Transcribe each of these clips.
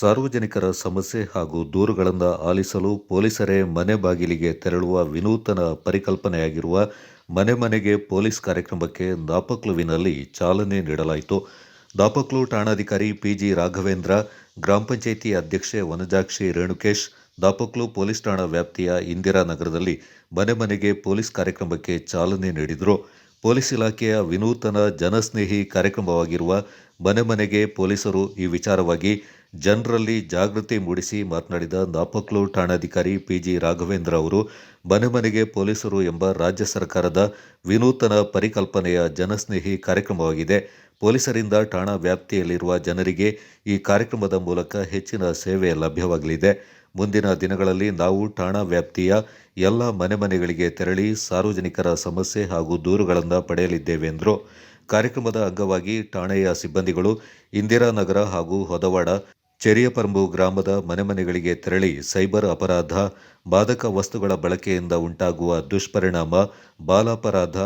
ಸಾರ್ವಜನಿಕರ ಸಮಸ್ಯೆ ಹಾಗೂ ದೂರುಗಳನ್ನು ಆಲಿಸಲು ಪೊಲೀಸರೇ ಮನೆ ಬಾಗಿಲಿಗೆ ತೆರಳುವ ವಿನೂತನ ಪರಿಕಲ್ಪನೆಯಾಗಿರುವ ಮನೆ ಮನೆಗೆ ಪೊಲೀಸ್ ಕಾರ್ಯಕ್ರಮಕ್ಕೆ ದಾಪಕ್ಲುವಿನಲ್ಲಿ ಚಾಲನೆ ನೀಡಲಾಯಿತು. ದಾಪಕ್ಲು ಠಾಣಾಧಿಕಾರಿ ಪಿಜಿ ರಾಘವೇಂದ್ರ, ಗ್ರಾಮ ಪಂಚಾಯಿತಿ ಅಧ್ಯಕ್ಷೆ ವನಜಾಕ್ಷಿ ರೇಣುಕೇಶ್, ದಾಪಕ್ಲು ಪೊಲೀಸ್ ಠಾಣಾ ವ್ಯಾಪ್ತಿಯ ಇಂದಿರಾನಗರದಲ್ಲಿ ಮನೆ ಮನೆಗೆ ಪೊಲೀಸ್ ಕಾರ್ಯಕ್ರಮಕ್ಕೆ ಚಾಲನೆ ನೀಡಿದರು. ಪೊಲೀಸ್ ಇಲಾಖೆಯ ವಿನೂತನ ಜನಸ್ನೇಹಿ ಕಾರ್ಯಕ್ರಮವಾಗಿರುವ ಮನೆ ಮನೆಗೆ ಪೊಲೀಸರು ಈ ವಿಚಾರವಾಗಿ ಜನರಲ್ಲಿ ಜಾಗೃತಿ ಮೂಡಿಸಿ ಮಾತನಾಡಿದ ನಾಪಕ್ಲು ಠಾಣಾಧಿಕಾರಿ ಪಿಜಿ ರಾಘವೇಂದ್ರ ಅವರು, ಮನೆ ಮನೆಗೆ ಪೊಲೀಸರು ಎಂಬ ರಾಜ್ಯ ಸರ್ಕಾರದ ವಿನೂತನ ಪರಿಕಲ್ಪನೆಯ ಜನಸ್ನೇಹಿ ಕಾರ್ಯಕ್ರಮವಾಗಿದೆ. ಪೊಲೀಸರಿಂದ ಠಾಣಾ ವ್ಯಾಪ್ತಿಯಲ್ಲಿರುವ ಜನರಿಗೆ ಈ ಕಾರ್ಯಕ್ರಮದ ಮೂಲಕ ಹೆಚ್ಚಿನ ಸೇವೆ ಲಭ್ಯವಾಗಲಿದೆ. ಮುಂದಿನ ದಿನಗಳಲ್ಲಿ ನಾವು ಠಾಣಾ ವ್ಯಾಪ್ತಿಯ ಎಲ್ಲ ಮನೆ ಮನೆಗಳಿಗೆ ತೆರಳಿ ಸಾರ್ವಜನಿಕರ ಸಮಸ್ಯೆ ಹಾಗೂ ದೂರುಗಳನ್ನು ಪಡೆಯಲಿದ್ದೇವೆ ಎಂದರು. ಕಾರ್ಯಕ್ರಮದ ಅಂಗವಾಗಿ ಠಾಣೆಯ ಸಿಬ್ಬಂದಿಗಳು ಇಂದಿರಾನಗರ ಹಾಗೂ ಹೊದವಾಡ ಚೆರಿಯಪರಂಬು ಗ್ರಾಮದ ಮನೆ ಮನೆಗಳಿಗೆ ತೆರಳಿ ಸೈಬರ್ ಅಪರಾಧ ಮಾದಕ ವಸ್ತುಗಳ ಬಳಕೆಯಿಂದ ಉಂಟಾಗುವ ದುಷ್ಪರಿಣಾಮ, ಬಾಲಾಪರಾಧ,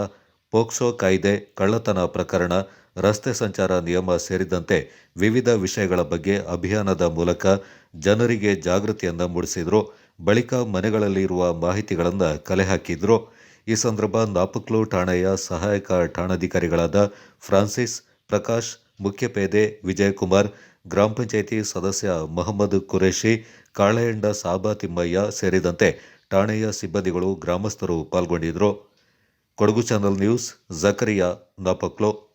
ಪೋಕ್ಸೋ ಕಾಯ್ದೆ, ಕಳ್ಳತನ ಪ್ರಕರಣ, ರಸ್ತೆ ಸಂಚಾರ ನಿಯಮ ಸೇರಿದಂತೆ ವಿವಿಧ ವಿಷಯಗಳ ಬಗ್ಗೆ ಅಭಿಯಾನದ ಮೂಲಕ ಜನರಿಗೆ ಜಾಗೃತಿಯನ್ನು ಮೂಡಿಸಿದರು. ಬಳಿಕ ಮನೆಗಳಲ್ಲಿರುವ ಮಾಹಿತಿಗಳನ್ನು ಕಲೆ ಹಾಕಿದ್ರು. ಈ ಸಂದರ್ಭ ನಾಪಕ್ಲು ಠಾಣೆಯ ಸಹಾಯಕ ಠಾಣಾಧಿಕಾರಿಗಳಾದ ಫ್ರಾನ್ಸಿಸ್ ಪ್ರಕಾಶ್, ಮುಖ್ಯಪೇದೆ ವಿಜಯಕುಮಾರ್ ಗ್ರಾಮ ಪಂಚಾಯಿತಿ ಸದಸ್ಯ ಮಹಮ್ಮದ್ ಕುರೇಶಿ ಕಾಳೆಯಂಡ ಸಾಬಾ ತಿಮ್ಮಯ್ಯ ಸೇರಿದಂತೆ ಠಾಣೆಯ ಸಿಬ್ಬಂದಿಗಳು ಗ್ರಾಮಸ್ಥರು ಪಾಲ್ಗೊಂಡಿದ್ದರು. Kodagu channel news, Zakariya Napoklu.